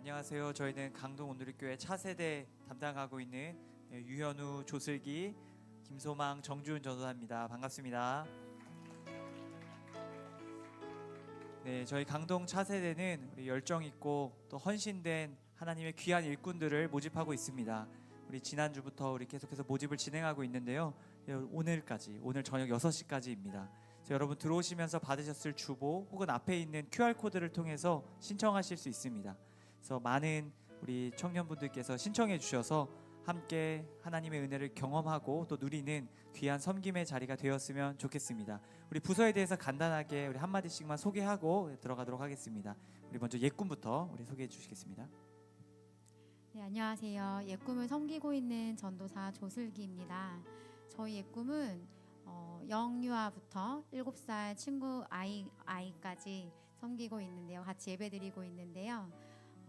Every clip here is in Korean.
안녕하세요. 저희는 강동 온누리교회 차세대 담당하고 있는 예, 유현우, 조슬기, 김소망, 정주은 전도사입니다. 반갑습니다. 네, 저희 강동 차세대는 우리 열정 있고 또 헌신된 하나님의 귀한 일꾼들을 모집하고 있습니다. 우리 지난주부터 우리 계속해서 모집을 진행하고 있는데요. 예, 오늘까지 오늘 저녁 6시까지입니다. 그래서 여러분 들어오시면서 받으셨을 주보 혹은 앞에 있는 QR 코드를 통해서 신청하실 수 있습니다. 그래서 많은 우리 청년분들께서 신청해 주셔서 함께 하나님의 은혜를 경험하고 또 누리는 귀한 섬김의 자리가 되었으면 좋겠습니다. 우리 부서에 대해서 간단하게 우리 한 마디씩만 소개하고 들어가도록 하겠습니다. 우리 먼저 옛꿈부터 우리 소개해 주시겠습니다. 네, 안녕하세요. 옛꿈을 섬기고 있는 전도사 조슬기입니다. 저희 옛꿈은 어, 영유아부터 7살 친구 아이 아이까지 섬기고 있는데요. 같이 예배드리고 있는데요.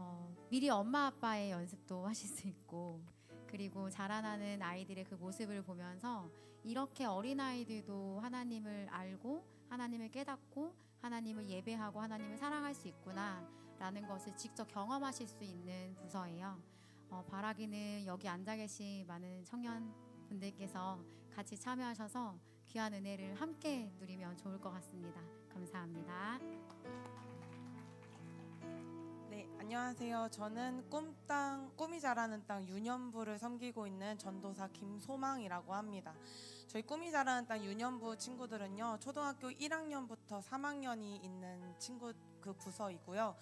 어, 미리 엄마 아빠의 연습도 하실 수 있고 그리고 자라나는 아이들의 그 모습을 보면서 이렇게 어린 아이들도 하나님을 알고 하나님을 깨닫고 하나님을 예배하고 하나님을 사랑할 수 있구나라는 것을 직접 경험하실 수 있는 부서예요. 어, 바라기는 여기 앉아 계신 많은 청년 분들께서 같이 참여하셔서 귀한 은혜를 함께 누리면 좋을 것 같습니다. 감사합니다. 네, 안녕하세요. 저는 꿈땅 꿈이 자라는 땅 유년부를 섬기고 있는 전도사 김소망이라고 합니다. 저희 꿈이 자라는 땅 유년부 친구들은요. 초등학교 1학년부터 3학년이 있는 친구 그 부서이고요.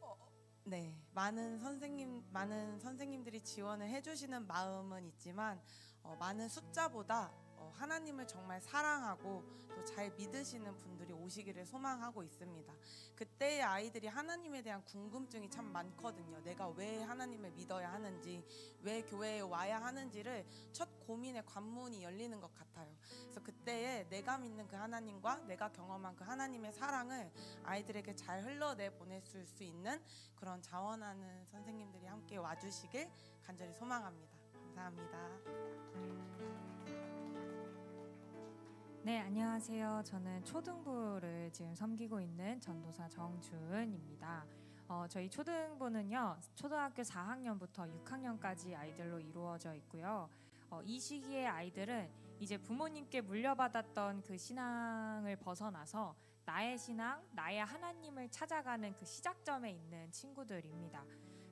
어, 네, 많은 선생님 많은 선생님들이 지원을 해주시는 마음은 있지만 어, 많은 숫자보다 어, 하나님을 정말 사랑하고 또 잘 믿으시는 분들이 오시기를 소망하고 있습니다. 그때의 아이들이 하나님에 대한 궁금증이 참 많거든요. 내가 왜 하나님을 믿어야 하는지, 왜 교회에 와야 하는지를 첫 고민의 관문이 열리는 것 같아요. 그래서 그때에 내가 믿는 그 하나님과 내가 경험한 그 하나님의 사랑을 아이들에게 잘 흘러내 보냈을 수 있는 그런 자원하는 선생님들이 함께 와주시길 간절히 소망합니다. 감사합니다. 네, 안녕하세요. 저는 초등부를 지금 섬기고 있는 전도사 정주은입니다. 어, 저희 초등부는요, 초등학교 4학년부터 6학년까지 아이들로 이루어져 있고요. 어, 이 시기에 아이들은 이제 부모님께 물려받았던 그 신앙을 벗어나서 나의 신앙, 나의 하나님을 찾아가는 그 시작점에 있는 친구들입니다.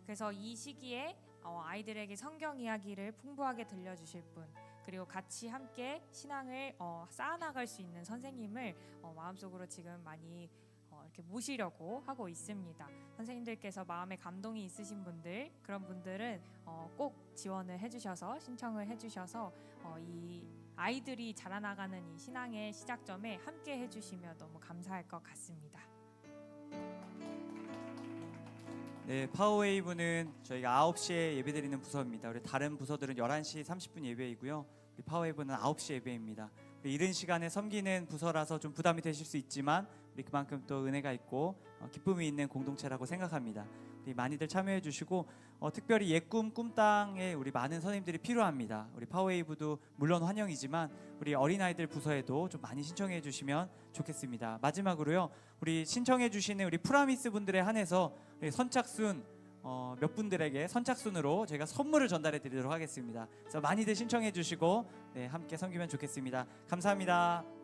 그래서 이 시기에 어, 아이들에게 성경 이야기를 풍부하게 들려주실 분, 그리고 같이 함께 신앙을 어, 쌓아나갈 수 있는 선생님을 어, 마음속으로 지금 많이 어, 이렇게 모시려고 하고 있습니다. 선생님들께서 마음에 감동이 있으신 분들 그런 분들은 어, 꼭 지원을 해주셔서 신청을 해주셔서 어, 이 아이들이 자라나가는 이 신앙의 시작점에 함께 해주시면 너무 감사할 것 같습니다. 네, 파워웨이브는 저희가 9시에 예배드리는 부서입니다. 우리 다른 부서들은 11시 30분 예배이고요. 파워웨이브는 9시 예배입니다. 우리 이른 시간에 섬기는 부서라서 좀 부담이 되실 수 있지만 우리 그만큼 또 은혜가 있고 어, 기쁨이 있는 공동체라고 생각합니다. 많이들 참여해 주시고 어, 특별히 옛꿈 꿈땅에 우리 많은 선생님들이 필요합니다. 우리 파워웨이브도 물론 환영이지만 우리 어린아이들 부서에도 좀 많이 신청해 주시면 좋겠습니다. 마지막으로요. 우리 신청해 주시는 우리 프라미스 분들에 한해서 선착순 어, 몇 분들에게 선착순으로 제가 선물을 전달해 드리도록 하겠습니다. 그래서 많이들 신청해 주시고 네, 함께 섬기면 좋겠습니다. 감사합니다.